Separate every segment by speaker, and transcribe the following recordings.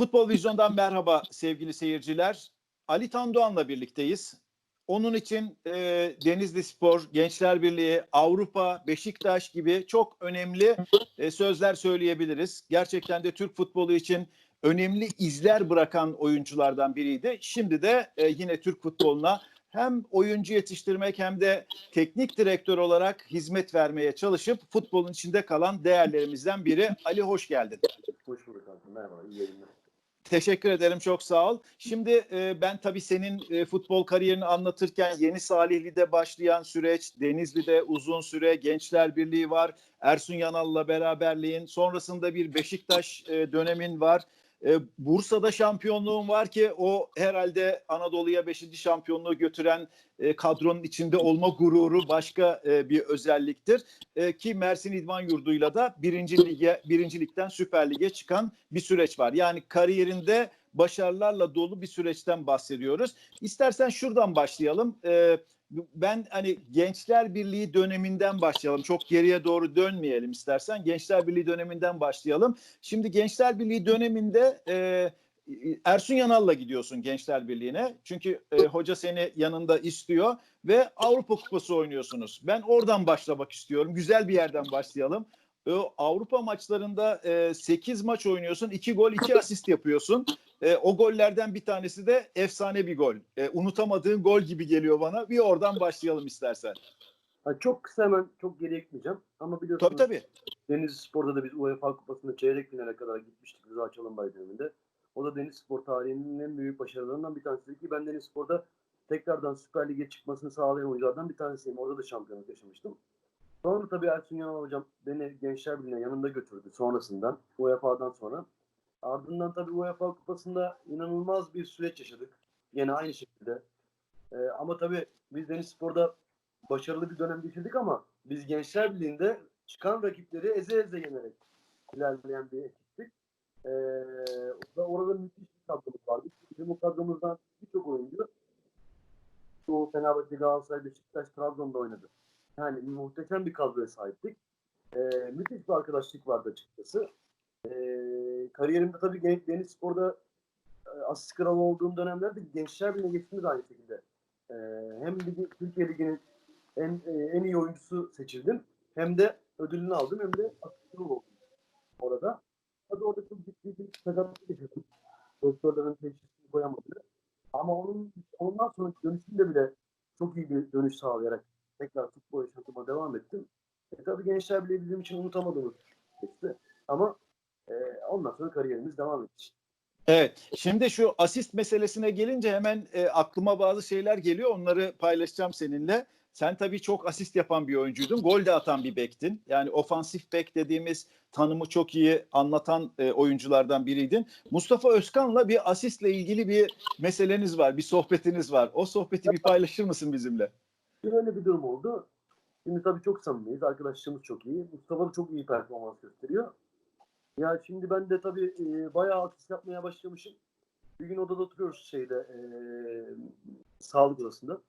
Speaker 1: Futbol Vizyon'dan merhaba sevgili seyirciler. Ali Tandoğan'la birlikteyiz. Onun için e, Denizli Spor, Gençler Birliği, Avrupa, Beşiktaş gibi çok önemli e, sözler söyleyebiliriz. Gerçekten de Türk futbolu için önemli izler bırakan oyunculardan biriydi. Şimdi de e, yine Türk futboluna hem oyuncu yetiştirmek hem de teknik direktör olarak hizmet vermeye çalışıp futbolun içinde kalan değerlerimizden biri. Ali hoş geldin.
Speaker 2: Hoş bulduk. Merhaba. iyi yayınlar.
Speaker 1: Teşekkür ederim çok sağ ol. Şimdi e, ben tabii senin e, futbol kariyerini anlatırken Yeni Salihli'de başlayan süreç, Denizli'de uzun süre Gençler Birliği var, Ersun Yanal'la beraberliğin, sonrasında bir Beşiktaş e, dönemin var. E, Bursa'da şampiyonluğun var ki o herhalde Anadolu'ya 5. şampiyonluğu götüren e, kadronun içinde olma gururu başka e, bir özelliktir. E, ki Mersin İdman Yurdu'yla da birinci lige, birincilikten Süper Lig'e çıkan bir süreç var. Yani kariyerinde başarılarla dolu bir süreçten bahsediyoruz. İstersen şuradan başlayalım. E, ben hani Gençler Birliği döneminden başlayalım. Çok geriye doğru dönmeyelim istersen. Gençler Birliği döneminden başlayalım. Şimdi Gençler Birliği döneminde e, Ersun Yanal'la gidiyorsun Gençler Birliği'ne. Çünkü e, hoca seni yanında istiyor ve Avrupa Kupası oynuyorsunuz. Ben oradan başlamak istiyorum. Güzel bir yerden başlayalım. O Avrupa maçlarında e, 8 maç oynuyorsun. 2 gol, 2 asist yapıyorsun. E, o gollerden bir tanesi de efsane bir gol. E, unutamadığın gol gibi geliyor bana. Bir oradan başlayalım istersen.
Speaker 2: Ha, çok kısa hemen çok geriye gitmeyeceğim. Ama biliyorsunuz
Speaker 1: Tabii tabii.
Speaker 2: Denizli Spor'da da biz UEFA Kupası'nda çeyrek finale kadar gitmiştik Rıza Çalınbay döneminde. O da Deniz Spor tarihinin en büyük başarılarından bir tanesi ki ben Deniz Spor'da tekrardan Süper Lig'e çıkmasını sağlayan oyunculardan bir tanesiyim. Orada da şampiyonluk yaşamıştım. Sonra tabii Ersun Yanal hocam beni Gençler Birliği'ne yanında götürdü sonrasından UEFA'dan sonra. Ardından tabii UEFA Kupası'nda inanılmaz bir süreç yaşadık. Yine aynı şekilde. Ee, ama tabii biz Deniz Spor'da başarılı bir dönem geçirdik ama biz Gençler Birliği'nde çıkan rakipleri eze eze yenerek ilerleyen bir ekiptik. Ee, orada, orada müthiş bir kadromuz vardı. Bizim o kadromuzdan birçok oyuncu Doğu, Fenerbahçe, Galatasaray, Beşiktaş, Trabzon'da oynadı. Yani muhteşem bir kadroya sahiptik. Ee, müthiş bir arkadaşlık vardı açıkçası. Ee, kariyerimde tabii Gen- Deniz Spor'da e, asist kralı olduğum dönemlerde Gençler Birliği'ne geçtiğimde de aynı şekilde. Ee, hem ligi, Türkiye Ligi'nin en, e, en iyi oyuncusu seçildim. Hem de ödülünü aldım hem de asist kralı oldum orada. Tabii orada çok ciddi bir sakatlık yaşadım. Doktorların teşhisini koyamadı. Ama onun ondan sonra dönüşümde bile çok iyi bir dönüş sağlayarak tekrar futbol yaşantıma devam ettim. E, tabii Gençler Birliği bizim için unutamadığımız geçti. Ama e, ondan sonra kariyerimiz devam etti.
Speaker 1: Evet. Şimdi şu asist meselesine gelince hemen e, aklıma bazı şeyler geliyor. Onları paylaşacağım seninle. Sen tabii çok asist yapan bir oyuncuydun. Gol de atan bir bektin. Yani ofansif bek dediğimiz tanımı çok iyi anlatan e, oyunculardan biriydin. Mustafa Özkan'la bir asistle ilgili bir meseleniz var, bir sohbetiniz var. O sohbeti bir paylaşır mısın bizimle?
Speaker 2: Şöyle bir durum oldu. Şimdi tabii çok samimiyiz. Arkadaşlığımız çok iyi. Mustafa da çok iyi performans gösteriyor. Ya şimdi ben de tabii e, bayağı asist yapmaya başlamışım. Bir gün odada oturuyoruz şeyde e, sağlık odasında.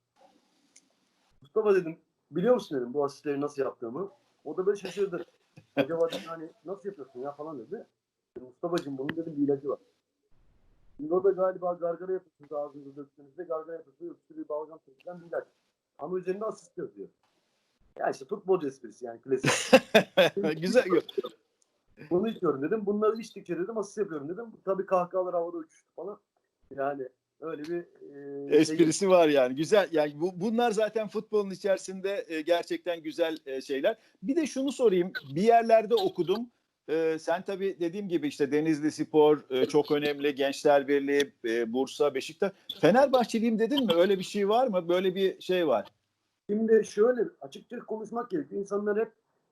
Speaker 2: Mustafa dedim biliyor musun dedim bu asistleri nasıl yaptığımı. O da böyle şaşırdı. Acaba dedim hani nasıl yapıyorsun ya falan dedi. Mustafa'cığım bunun dedim bir ilacı var. Şimdi o da galiba gargara yapıyorsunuz ağzınıza döktüğünüzde gargara yapıyorsunuz. Öksürüğü balgam çekilen bir ilaç. Ama üzerinde asist yazıyor. Ya işte futbolcu esprisi yani klasik.
Speaker 1: Güzel.
Speaker 2: Bunu içiyorum dedim. Bunları içtikçe dedim asist yapıyorum dedim. Tabii kahkahalar havada uçuştu falan. Yani öyle bir e, şey-
Speaker 1: Esprisi var yani güzel yani bu, bunlar zaten futbolun içerisinde e, gerçekten güzel e, şeyler. Bir de şunu sorayım bir yerlerde okudum. E, sen tabii dediğim gibi işte Denizli Spor e, çok önemli Gençler Birliği, e, Bursa, Beşiktaş. Fenerbahçeliyim dedin mi? Öyle bir şey var mı? Böyle bir şey var.
Speaker 2: Şimdi şöyle açıkça konuşmak gerekiyor. İnsanlar hep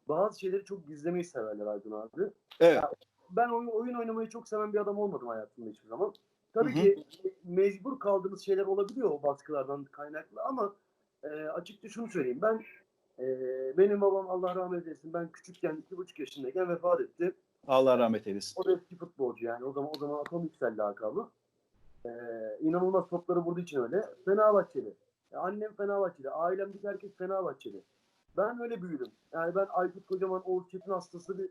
Speaker 2: bazı şeyleri çok gizlemeyi severler Aydın abi.
Speaker 1: Evet.
Speaker 2: Ben oyun, oyun oynamayı çok seven bir adam olmadım hayatımda hiçbir zaman. Tabii
Speaker 1: Hı hı.
Speaker 2: ki mecbur kaldığımız şeyler olabiliyor o baskılardan kaynaklı ama e, açıkça şunu söyleyeyim. Ben e, benim babam Allah rahmet eylesin ben küçükken iki buçuk yaşındayken vefat etti.
Speaker 1: Allah rahmet eylesin.
Speaker 2: O da eski futbolcu yani. O zaman o zaman Atom Yüksel lakabı. Ee, inanılmaz topları vurduğu için öyle. Fenerbahçeli. Ya annem Fenerbahçeli. Ailemdeki herkes Fenerbahçeli. Ben öyle büyüdüm. Yani ben Aykut Kocaman, Oğuz Çetin hastası bir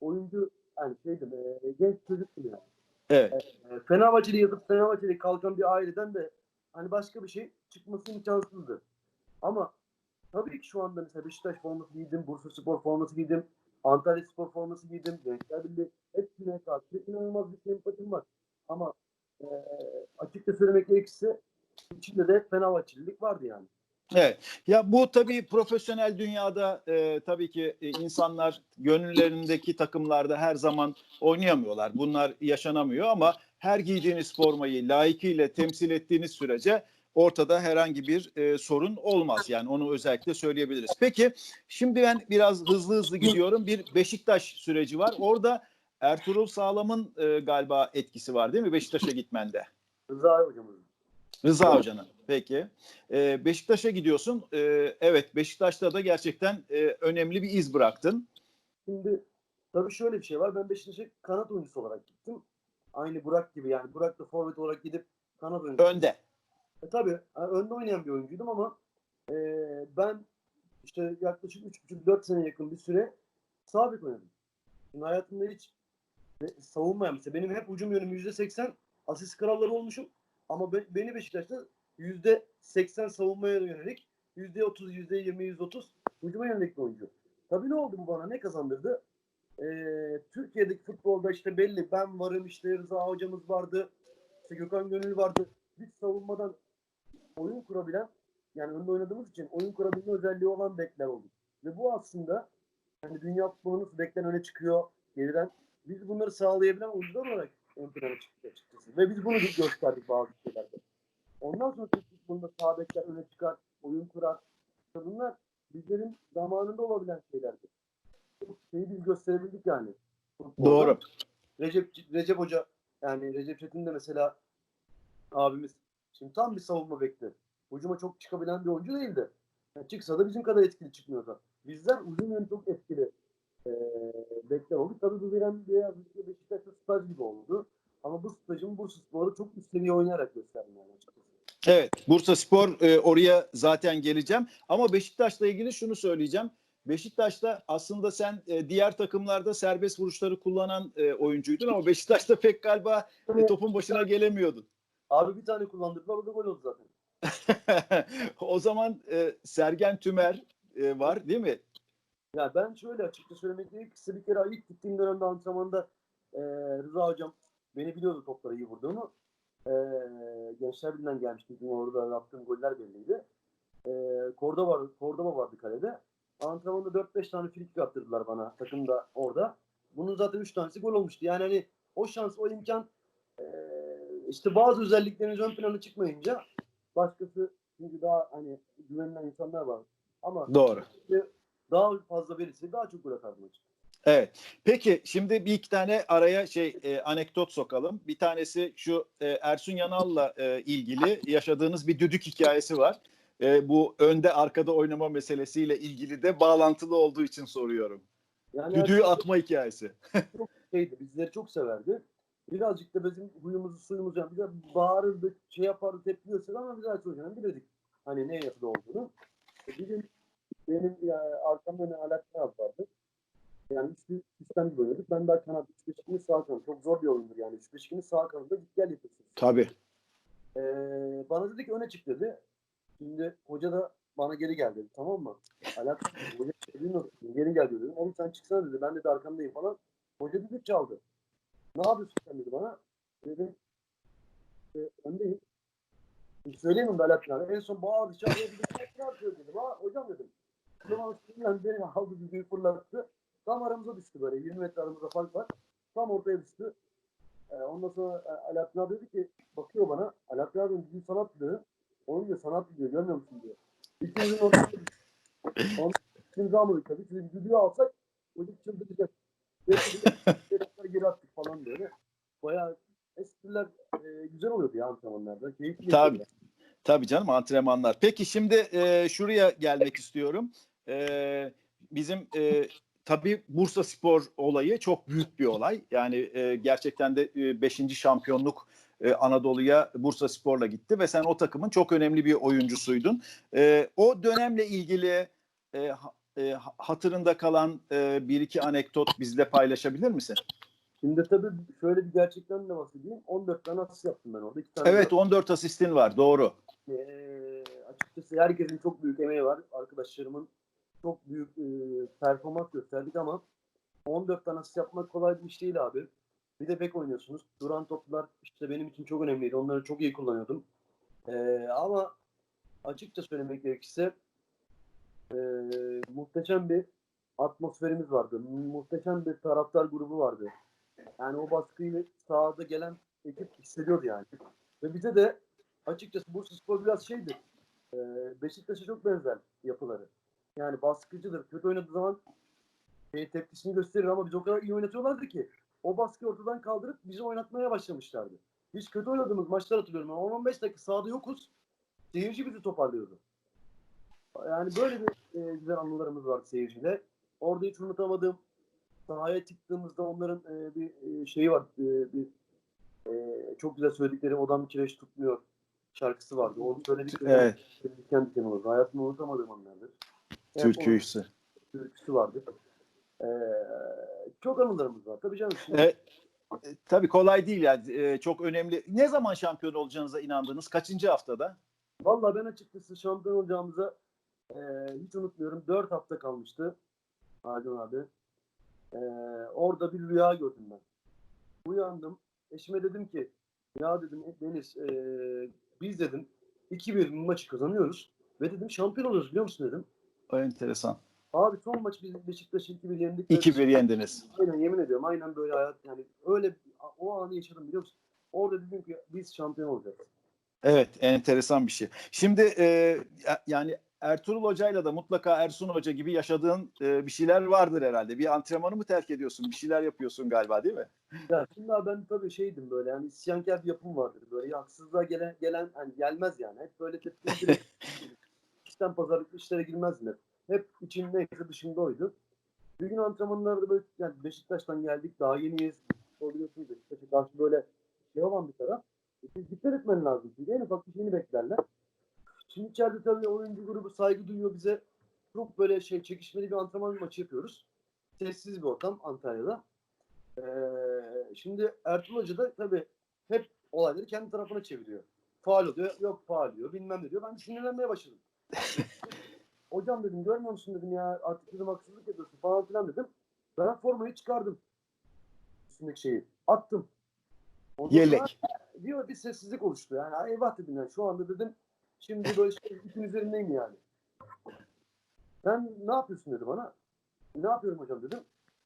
Speaker 2: oyuncu yani şeydim, e, genç çocuktum yani.
Speaker 1: Evet.
Speaker 2: E, Fenerbahçeli yazıp Fenerbahçeli kalkan bir aileden de hani başka bir şey çıkması imkansızdı. Ama tabii ki şu anda mesela Beşiktaş forması giydim, Bursa Spor forması giydim, Antalya Spor forması giydim, Gençler Birliği hepsine karşı inanılmaz bir sempatim var. Ama e, açıkça söylemek gerekirse içinde de Fenerbahçelilik vardı yani.
Speaker 1: Evet. Ya bu tabii profesyonel dünyada e, tabii ki e, insanlar gönüllerindeki takımlarda her zaman oynayamıyorlar. Bunlar yaşanamıyor ama her giydiğiniz formayı layıkıyla temsil ettiğiniz sürece ortada herhangi bir e, sorun olmaz. Yani onu özellikle söyleyebiliriz. Peki şimdi ben biraz hızlı hızlı gidiyorum. Bir Beşiktaş süreci var. Orada Ertuğrul Sağlam'ın e, galiba etkisi var değil mi Beşiktaş'a gitmende?
Speaker 2: Rıza hocamız.
Speaker 1: Rıza Hoca'nın. Peki. Ee, Beşiktaş'a gidiyorsun. Ee, evet Beşiktaş'ta da gerçekten e, önemli bir iz bıraktın.
Speaker 2: Şimdi tabii şöyle bir şey var. Ben Beşiktaş'a kanat oyuncusu olarak gittim. Aynı Burak gibi yani. Burak da forvet olarak gidip kanat oyuncusu.
Speaker 1: Önde.
Speaker 2: E, tabii önde oynayan bir oyuncuydum ama e, ben işte yaklaşık 3,5-4 sene yakın bir süre sağ bek oynadım. Şimdi hayatımda hiç savunmayan mesela benim hep hücum yönüm %80 asist kralları olmuşum ama be- beni Beşiktaş'ta %80 savunmaya yönelik %30, %20, %30 hücuma yönelik bir oyuncu. Tabii ne oldu bu bana? Ne kazandırdı? E, Türkiye'deki futbolda işte belli ben varım işte Rıza hocamız vardı. işte Gökhan Gönül vardı. Biz savunmadan oyun kurabilen yani önde oynadığımız için oyun kurabilme özelliği olan bekler olduk. Ve bu aslında yani dünya futbolu nasıl öne çıkıyor geriden. Biz bunları sağlayabilen oyuncular olarak ön plana açıkçası. Ve biz bunu gösterdik bazı şeylerde. Ondan sonra Türk futbolunda sağ bekler öne çıkar, oyun kurar. Bunlar bizlerin zamanında olabilen şeylerdi. Şeyi biz gösterebildik yani.
Speaker 1: Doğru.
Speaker 2: Recep Recep Hoca yani Recep Çetin de mesela abimiz şimdi tam bir savunma bekli. Hücuma çok çıkabilen bir oyuncu değildi. Yani çıksa da bizim kadar etkili çıkmıyordu. Bizler uzun yönü çok etkili e, bekler olduk. Tabii bu veren biraz bir Beşiktaş'ta staj gibi oldu. Ama bu stajın Bursa Spor'u çok üst seviye oynayarak gösterdim yani açıkçası.
Speaker 1: Evet. Bursa Spor e, oraya zaten geleceğim. Ama Beşiktaş'la ilgili şunu söyleyeceğim. Beşiktaş'ta aslında sen e, diğer takımlarda serbest vuruşları kullanan e, oyuncuydun ama Beşiktaş'ta pek galiba e, topun başına gelemiyordun.
Speaker 2: Abi bir tane kullandırdılar o da gol oldu zaten.
Speaker 1: o zaman e, Sergen Tümer e, var değil mi?
Speaker 2: Ya ben şöyle açıkça söylemek gerekirse bir kere ilk gittiğim dönemde antrenmanda e, Rıza hocam beni biliyordu topları iyi vurduğumu. E, Gençler Birliği'nden gelmiştim. Yine orada yaptığım goller belliydi. E, Kordoba, vardı, Kordoba vardı kalede. Antrenmanda 4-5 tane frikik attırdılar bana takımda orada. Bunun zaten 3 tanesi gol olmuştu. Yani hani o şans, o imkan e, işte bazı özellikleriniz ön plana çıkmayınca başkası çünkü daha hani güvenilen insanlar var. Ama
Speaker 1: Doğru.
Speaker 2: Daha fazla verirse daha çok gol atardım açıkçası.
Speaker 1: Evet. Peki şimdi bir iki tane araya şey e, anekdot sokalım. Bir tanesi şu e, Ersun Yanal'la e, ilgili yaşadığınız bir düdük hikayesi var. E, bu önde arkada oynama meselesiyle ilgili de bağlantılı olduğu için soruyorum.
Speaker 2: Yani
Speaker 1: Düdüğü
Speaker 2: Ersun
Speaker 1: atma hikayesi.
Speaker 2: çok şeydi, bizleri çok severdi. Birazcık da bizim huyumuzu suyumuzu yani bize bağırırdı, şey yapardı, tepki gösterdi ama biz Ersun Hoca'nın bilirdik hani ne yapıda olduğunu. E, Bir gün benim yani arkamda ne Alaaddin abi vardı. Yani üçlü sistem oynadık. Ben daha kanat, üç beşikinin sağ kanadı. Çok zor bir oyundur yani. Üç beşikinin sağ kanadında git gel yapıyorsun.
Speaker 1: Tabii.
Speaker 2: Ee, bana dedi ki öne çık dedi. Şimdi hoca da bana geri gel dedi. Tamam mı? Alaaddin hoca şey bilmiyorum. Geri gel dedim. Oğlum sen çıksana dedi. Ben de arkandayım falan. Hoca düdük çaldı. Ne yapıyorsun sen dedi bana. Dedim e, öndeyim. Söyleyemem de Alaaddin abi. En son bağırdı çağırdı. Ne yapıyor dedim. Ha, hocam dedim. Zaman. Beni aldı düdüğü fırlattı. Tam aramıza düştü böyle. 20 metre aramızda fark var. Tam ortaya düştü. Ee, ondan sonra e, Alaaddin abi dedi ki bakıyor bana. Alaaddin abi düdüğü sanat diyor. Onun diyor sanat diyor. Görmüyor musun diyor. İkimizin ortaya düştü. Ondan sonra imzamı tabii. Şimdi düdüğü alsak çocuk çıldıracak. Geri attık falan böyle. Bayağı espriler e, güzel oluyordu ya antrenmanlarda. Keyifli
Speaker 1: Tabii. Tabii canım antrenmanlar. Peki şimdi e, şuraya gelmek istiyorum. E, bizim e, tabii Bursa Spor olayı çok büyük bir olay. Yani e, gerçekten de 5. şampiyonluk e, Anadolu'ya Bursa Spor'la gitti ve sen o takımın çok önemli bir oyuncusuydun. E, o dönemle ilgili e, e, hatırında kalan e, bir iki anekdot bizle paylaşabilir misin?
Speaker 2: Şimdi tabii şöyle bir gerçekten de bahsedeyim. 14 tane asist yaptım ben orada. İki tane
Speaker 1: Evet 14 asistin var doğru.
Speaker 2: Ee, açıkçası herkesin çok büyük emeği var. Arkadaşlarımın çok büyük e, performans gösterdik ama 14 tane asist yapmak kolay bir iş değil abi. Bir de bek oynuyorsunuz. Duran toplar işte benim için çok önemliydi. Onları çok iyi kullanıyordum. Ee, ama açıkça söylemek gerekirse e, muhteşem bir atmosferimiz vardı. Muhteşem bir taraftar grubu vardı. Yani o baskıyı sahada gelen ekip hissediyordu yani. Ve bize de açıkçası Bursaspor biraz şeydir. E, Beşiktaş'a çok benzer yapıları. Yani baskıcıdır. Kötü oynadığı zaman şey, tepkisini gösterir ama biz o kadar iyi oynatıyorlardı ki o baskıyı ortadan kaldırıp bizi oynatmaya başlamışlardı. Biz kötü oynadığımız maçlar hatırlıyorum. ama 10-15 dakika sahada yokuz. Seyirci bizi toparlıyordu. Yani böyle bir e, güzel anılarımız var seyirciyle. Orada hiç unutamadığım sahaya çıktığımızda onların e, bir e, şeyi var. E, bir e, çok güzel söyledikleri Odam Kireç tutmuyor şarkısı vardı. Onu söyledikleri
Speaker 1: Evet.
Speaker 2: diken diken olurdu. Hayatımda unutamadığım anlardır. Onun Türküsü vardı. E, çok anılarımız var. Tabii canım. Şimdi,
Speaker 1: E, e, tabii kolay değil yani e, çok önemli. Ne zaman şampiyon olacağınıza inandınız? Kaçıncı haftada?
Speaker 2: Vallahi ben açıkçası şampiyon olacağımıza e, hiç unutmuyorum. 4 hafta kalmıştı. Hakan abi. E, orada bir rüya gördüm ben. Uyandım. Eşime dedim ki ya dedim Deniz e, biz dedim 2-1 maçı kazanıyoruz ve dedim şampiyon oluyoruz biliyor musun dedim.
Speaker 1: O enteresan.
Speaker 2: Abi son maç biz Beşiktaş'ı 2-1 yendik.
Speaker 1: 2-1 yendiniz.
Speaker 2: Aynen yemin ediyorum. Aynen böyle hayat yani öyle o anı yaşadım biliyor musun? Orada dedim ki biz şampiyon olacağız.
Speaker 1: Evet, enteresan bir şey. Şimdi e, ya- yani Ertuğrul Hoca'yla da mutlaka Ersun Hoca gibi yaşadığın e, bir şeyler vardır herhalde. Bir antrenmanı mı terk ediyorsun? Bir şeyler yapıyorsun galiba değil mi?
Speaker 2: Ya şimdi abi ben tabii şeydim böyle yani isyankar bir yapım vardır böyle haksızlığa gelen gelen hani gelmez yani hep böyle tepkili işten pazarlıklı işlere girmezdim hep. Hep için neyse dışında oydu. Bir gün antrenmanlarda böyle yani Beşiktaş'tan geldik daha yeniyiz. O biliyorsunuz Beşiktaş'a karşı böyle şey olan bir taraf. E, siz dikkat etmen lazım çünkü en ufak bir şeyini beklerler. Şimdi içeride tabii oyuncu grubu saygı duyuyor bize. Çok böyle şey çekişmeli bir antrenman maçı yapıyoruz. Sessiz bir ortam Antalya'da. Ee, şimdi Ertuğrul Hoca da tabii hep olayları kendi tarafına çeviriyor. Faal oluyor, yok faal diyor, bilmem ne diyor. Ben sinirlenmeye başladım. Hocam dedim görmüyor musun dedim ya artık dedim haksızlık ediyorsun falan filan dedim. Ben formayı çıkardım. Üstündeki şeyi. Attım. Ondan
Speaker 1: Yelek.
Speaker 2: diyor bir sessizlik oluştu. Yani "Ay eyvah dedim yani şu anda dedim şimdi böyle şey ipin üzerindeyim yani. Sen ne yapıyorsun dedi bana. Ne yapıyorum hocam dedim.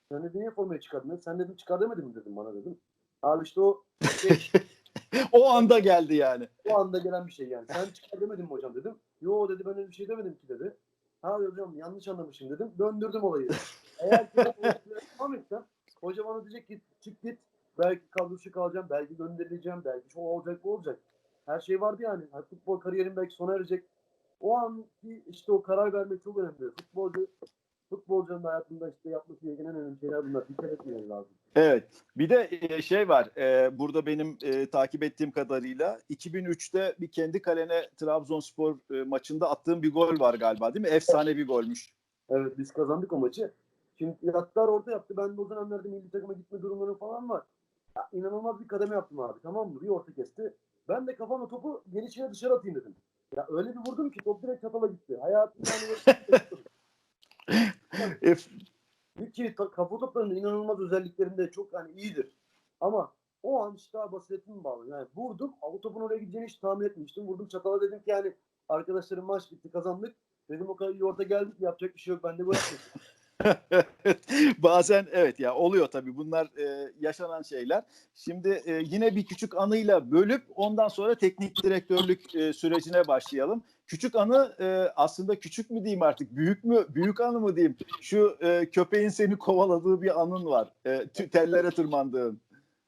Speaker 2: Sen dedi niye formayı çıkardın? Sen dedim çıkar demedin mi dedim bana dedim. Abi işte o şey,
Speaker 1: O anda geldi yani.
Speaker 2: o anda gelen bir şey yani. Sen çıkar demedin mi hocam dedim. Yo dedi ben öyle bir şey demedim ki dedi. Ha hocam yanlış anlamışım dedim. Döndürdüm olayı. Eğer ki devam etsem hoca bana diyecek ki çık git. Belki kadrosu kalacağım. Belki gönderileceğim. Belki şu olacak bu olacak. Her şey vardı yani. Ha, Futbol kariyerim belki sona erecek. O anki işte o karar vermek çok önemli. Futbolcu futbolcunun hayatında işte yapması gereken en önemli şeyler bunlar. Dikkat etmeleri lazım.
Speaker 1: Evet. Bir de e, şey var. e, burada benim e, takip ettiğim kadarıyla 2003'te bir kendi kalene Trabzonspor e, maçında attığım bir gol var galiba değil mi? Efsane bir golmüş.
Speaker 2: Evet biz kazandık o maçı. Şimdi Yattar orta yaptı. Ben de o dönemlerde milli takıma gitme durumları falan var. Ya, inanılmaz bir kademe yaptım abi. Tamam mı? Bir orta kesti. Ben de kafamla topu gelişine dışarı atayım dedim. Ya öyle bir vurdum ki top direkt çatala gitti. Hayatım ta- kafa toplarının inanılmaz özelliklerinde çok hani iyidir. Ama o an işte abi basiretim bağlı. Yani vurdum. O topun oraya gideceğini hiç tahmin etmiştim. Vurdum çatala dedim ki yani arkadaşlarım maç bitti kazandık. Dedim o kadar iyi orta geldik yapacak bir şey yok. Ben de gol atmışım.
Speaker 1: Bazen evet ya oluyor tabii bunlar e, yaşanan şeyler. Şimdi e, yine bir küçük anıyla bölüp ondan sonra teknik direktörlük e, sürecine başlayalım. Küçük anı e, aslında küçük mü diyeyim artık büyük mü büyük anı mı diyeyim? Şu e, köpeğin seni kovaladığı bir anın var. E, tellere tırmandığın.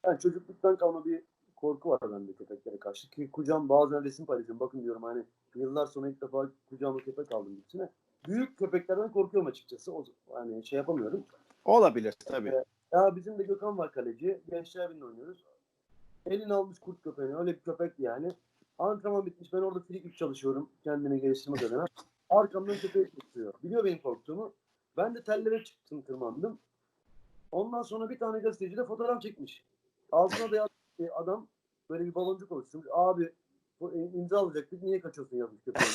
Speaker 2: Yani çocukluktan kalma bir korku var bende köpeklere karşı. Ki kucağım bazen resim paylaşıyorum. Bakın diyorum hani yıllar sonra ilk defa kucağıma köpek aldım gibisine. Büyük köpeklerden korkuyorum açıkçası. O, hani şey yapamıyorum.
Speaker 1: Olabilir tabii.
Speaker 2: Ya bizim de Gökhan var kaleci. Gençler Birliği'nde oynuyoruz. Elini almış kurt köpeğini. Öyle bir köpek yani. Antrenman bitmiş. Ben orada kick çalışıyorum. Kendini geliştirmek adına. Arkamdan köpeği tutuyor. Biliyor benim korktuğumu. Ben de tellere çıktım tırmandım. Ondan sonra bir tane gazeteci de fotoğraf çekmiş. Altına da yazmış adam böyle bir baloncuk oluşturmuş. Abi bu e, imza alacaktık niye kaçıyorsun yazmış köpeğin.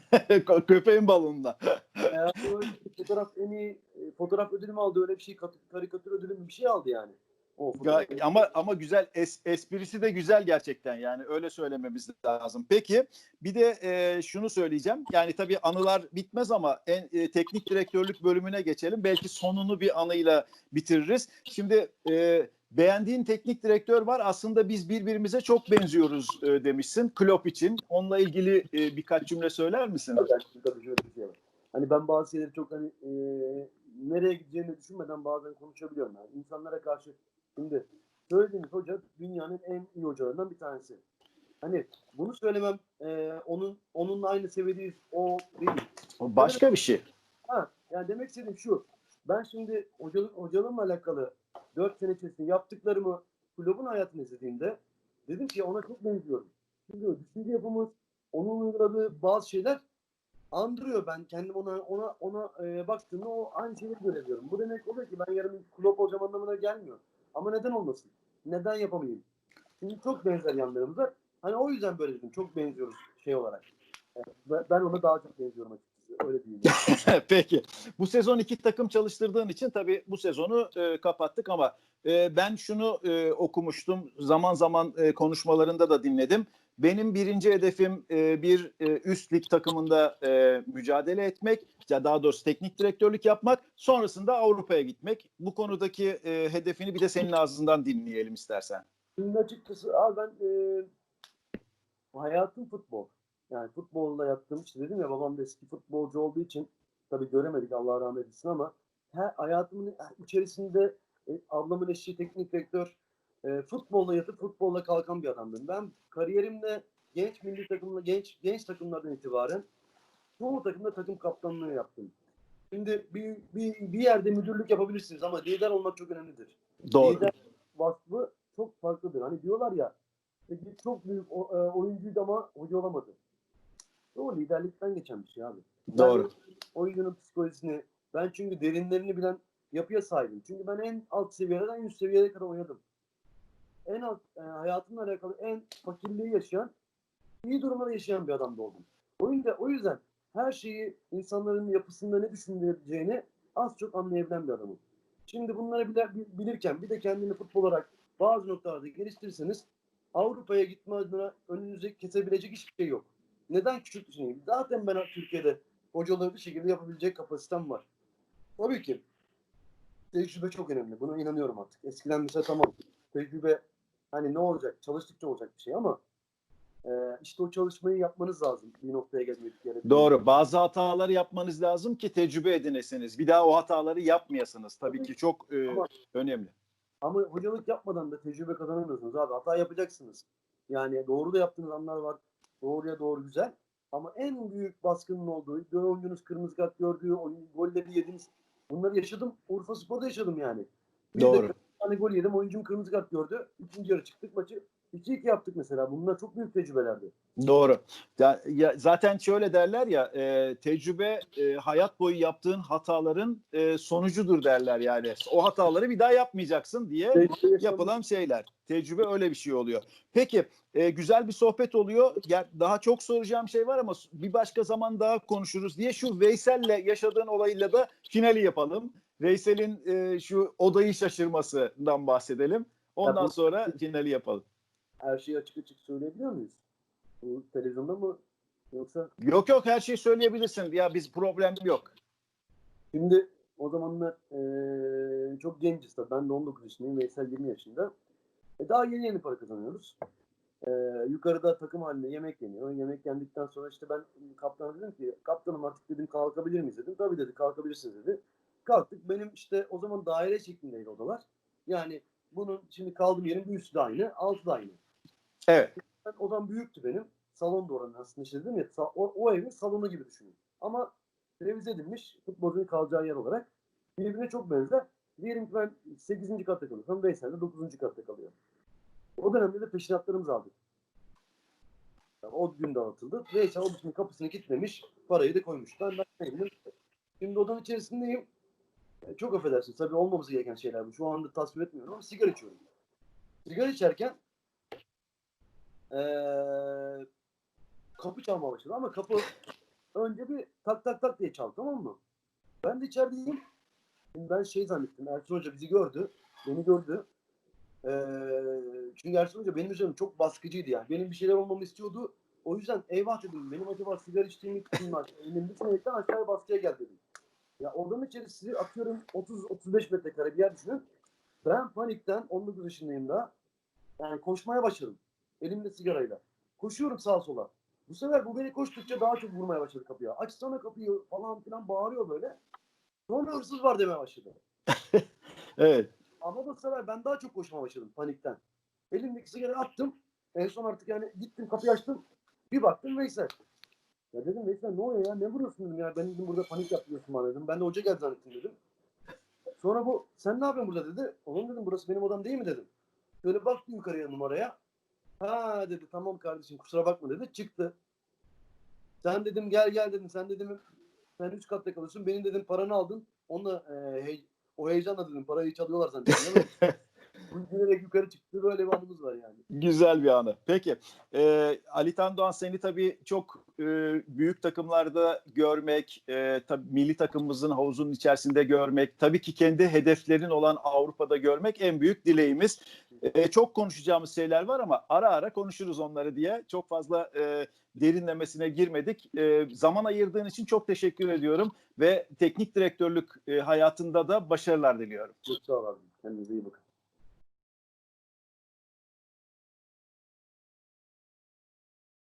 Speaker 1: Köpeğin balonunda.
Speaker 2: Bir fotoğraf en iyi e, fotoğraf ödülü mü aldı öyle bir şey kat- karikatür ödülü mü bir şey aldı yani. O fotoğraf.
Speaker 1: Ga- ama ama güzel es- esprisi de güzel gerçekten yani öyle söylememiz lazım. Peki bir de e, şunu söyleyeceğim. Yani tabii anılar bitmez ama en e, teknik direktörlük bölümüne geçelim. Belki sonunu bir anıyla bitiririz. Şimdi e, beğendiğin teknik direktör var. Aslında biz birbirimize çok benziyoruz e, demişsin Klopp için. Onunla ilgili e, birkaç cümle söyler misin?
Speaker 2: Tabii, tabii şöyle bir şey var. Hani ben bazı şeyleri çok hani e, nereye gideceğini düşünmeden bazen konuşabiliyorum. Yani insanlara karşı şimdi söylediğiniz hoca dünyanın en iyi hocalarından bir tanesi. Hani bunu söylemem e, onun onunla aynı seviyedeyiz o değil.
Speaker 1: O başka bir şey.
Speaker 2: Ha, yani demek istediğim şu. Ben şimdi hocalık, hocalığımla alakalı 4 sene içerisinde yaptıklarımı kulübün hayatını izlediğimde dedim ki ona çok benziyorum. Çünkü düşünce yapımız, onun uyguladığı bazı şeyler andırıyor. Ben kendim ona ona ona e, baktığımda o aynı şeyleri görebiliyorum. Bu demek oluyor ki ben yarın kulüp olacağım anlamına gelmiyor. Ama neden olmasın? Neden yapamayayım? Şimdi çok benzer yanlarımız var. Hani o yüzden böyle dedim. Çok benziyoruz şey olarak. E, ben ona daha çok benziyorum açıkçası. Öyle diyeyim.
Speaker 1: Peki. Bu sezon iki takım çalıştırdığın için tabii bu sezonu e, kapattık ama e, ben şunu e, okumuştum. Zaman zaman e, konuşmalarında da dinledim. Benim birinci hedefim e, bir e, üst lig takımında e, mücadele etmek. Ya daha doğrusu teknik direktörlük yapmak. Sonrasında Avrupa'ya gitmek. Bu konudaki e, hedefini bir de senin ağzından dinleyelim istersen.
Speaker 2: Şimdi açıkçası abi ben e, hayatım futbol. Yani futbolla yaptığım işte dedim ya babam da eski futbolcu olduğu için tabii göremedik Allah rahmet eylesin ama her hayatımın içerisinde e, ablamın eşi teknik direktör e, futbolla yatıp futbolla kalkan bir adamdım. Ben kariyerimde genç milli takımla genç genç takımlardan itibaren çoğu takımda takım kaptanlığı yaptım. Şimdi bir, bir, bir yerde müdürlük yapabilirsiniz ama lider olmak çok önemlidir.
Speaker 1: Doğru.
Speaker 2: Lider vasfı çok farklıdır. Hani diyorlar ya peki çok büyük e, oyuncuydu ama hoca olamadı. O liderlikten geçen bir şey abi.
Speaker 1: Doğru.
Speaker 2: Ben oyuncunun psikolojisini ben çünkü derinlerini bilen yapıya sahibim. Çünkü ben en alt seviyeden en üst seviyeye kadar oynadım. En alt e, hayatımla alakalı en fakirliği yaşayan iyi durumda yaşayan bir adam da oldum. O yüzden, o yüzden her şeyi insanların yapısında ne düşüneceğini az çok anlayabilen bir adamım. Şimdi bunları bile- bilirken bir de kendini futbol olarak bazı noktalarda geliştirirseniz Avrupa'ya gitme adına önünüze kesebilecek hiçbir şey yok. Neden küçük düşüneyim? Zaten ben Türkiye'de hocaları bir şekilde yapabilecek kapasitem var. Tabii ki tecrübe çok önemli. Buna inanıyorum artık. Eskiden mesela tamam tecrübe hani ne olacak? Çalıştıkça olacak bir şey ama e, işte o çalışmayı yapmanız lazım bir noktaya gelmek gerekiyor.
Speaker 1: Doğru. Bazı hataları yapmanız lazım ki tecrübe edinesiniz. Bir daha o hataları yapmayasınız. Tabii ki çok e,
Speaker 2: Ama-
Speaker 1: önemli.
Speaker 2: Ama hocalık yapmadan da tecrübe kazanamıyorsunuz abi. Hata yapacaksınız. Yani doğru da yaptığınız anlar var. Doğruya doğru güzel. Ama en büyük baskının olduğu, oyuncunuz kırmızı kart gördüğü, golleri yediniz. Bunları yaşadım. Urfa Spor'da yaşadım yani. Bir
Speaker 1: Doğru.
Speaker 2: de tane gol yedim. Oyuncum kırmızı kart gördü. İkinci yarı çıktık maçı. 2-2 yaptık mesela. Bunlar çok büyük tecrübelerdi.
Speaker 1: Doğru. Ya, ya zaten şöyle derler ya e, tecrübe e, hayat boyu yaptığın hataların e, sonucudur derler yani. O hataları bir daha yapmayacaksın diye
Speaker 2: Tecrübe
Speaker 1: yapılan şeyler. Tecrübe öyle bir şey oluyor. Peki e, güzel bir sohbet oluyor. Ger- Daha çok soracağım şey var ama bir başka zaman daha konuşuruz diye şu Veysel'le yaşadığın olayla da finali yapalım. Veysel'in e, şu odayı şaşırmasından bahsedelim. Ondan
Speaker 2: bu-
Speaker 1: sonra finali yapalım.
Speaker 2: Her şeyi açık açık söyleyebiliyor muyuz? Bu televizyonda mı? Yoksa
Speaker 1: Yok yok her şeyi söyleyebilirsin. Ya biz problem yok.
Speaker 2: Şimdi o zamanlar eee, çok genciz tabii. Ben de 19 yaşındayım. Veysel 20 yaşında. E, daha yeni yeni para kazanıyoruz. Eee, yukarıda takım halinde yemek yeniyor. Yemek yendikten sonra işte ben kaptana dedim ki kaptanım artık dedim kalkabilir miyiz dedim. Tabii dedi kalkabilirsiniz dedi. Kalktık. Benim işte o zaman daire şeklindeydi odalar. Yani bunun şimdi kaldığım yerin bir üstü de aynı, altı da aynı.
Speaker 1: Evet.
Speaker 2: Ben, odam büyüktü benim. Salon da oranın aslında işte dedim ya o, o evin salonu gibi düşünün. Ama revize edilmiş futbolcunun kalacağı yer olarak birbirine çok benzer. Diyelim ki ben 8. katta kalırsam Veysel de 9. katta kalıyor. O dönemde de peşinatlarımızı aldık. Yani o gün dağıtıldı. Veysel odasının kapısını kilitlemiş, parayı da koymuş. Ben ben Şimdi odanın içerisindeyim. Çok affedersin. Tabii olmaması gereken şeyler bu. Şu anda tasvip etmiyorum ama sigara içiyorum. Sigara içerken eee kapı çalmaya başladı ama kapı önce bir tak tak tak diye çaldı tamam mı? Ben de içerideyim. Ben şey zannettim. Ersun Hoca bizi gördü. Beni gördü. Eee çünkü Ersun Hoca benim üzerimde çok baskıcıydı yani. Benim bir şeyler olmamı istiyordu. O yüzden eyvah dedim. Benim acaba sigara içtiğimi kim var? Elim bitmeyekten aşağıya baskıya gel dedim. Ya odanın içerisi atıyorum 30-35 metrekare bir yer düşünün. Ben panikten 19 yaşındayım da yani koşmaya başladım. Elimde sigarayla. Koşuyorum sağa sola. Bu sefer bu beni koştukça daha çok vurmaya başladı kapıya. Açsana kapıyı falan filan bağırıyor böyle. Sonra hırsız var demeye başladı.
Speaker 1: Evet.
Speaker 2: Ama bu sefer ben daha çok koşmaya başladım panikten. Elimdeki sigarayı attım. En son artık yani gittim kapıyı açtım. Bir baktım Veysel. Ya dedim Veysel ne oluyor ya ne vuruyorsun dedim ya. Ben dedim burada panik yapıyorsun bana dedim. Ben de hoca geldi zannettim dedim. Sonra bu sen ne yapıyorsun burada dedi. Oğlum dedim burası benim odam değil mi dedim. Şöyle baktı yukarıya numaraya. Ha dedi tamam kardeşim kusura bakma dedi. Çıktı. Sen dedim gel gel dedim. Sen dedim sen üç katta kalıyorsun. Benim dedim paranı aldın. Onunla e, hey- o heyecanla dedim parayı çalıyorlar değil giderek yukarı çıktı. Böyle bir anımız var yani.
Speaker 1: Güzel bir anı. Peki. E, Ali Tan Doğan seni tabii çok e, büyük takımlarda görmek, e, tabii milli takımımızın havuzunun içerisinde görmek, tabii ki kendi hedeflerin olan Avrupa'da görmek en büyük dileğimiz. E, çok konuşacağımız şeyler var ama ara ara konuşuruz onları diye. Çok fazla e, derinlemesine girmedik. E, zaman ayırdığın için çok teşekkür ediyorum ve teknik direktörlük e, hayatında da başarılar diliyorum.
Speaker 2: Çok sağ olun. Kendinize iyi bakın.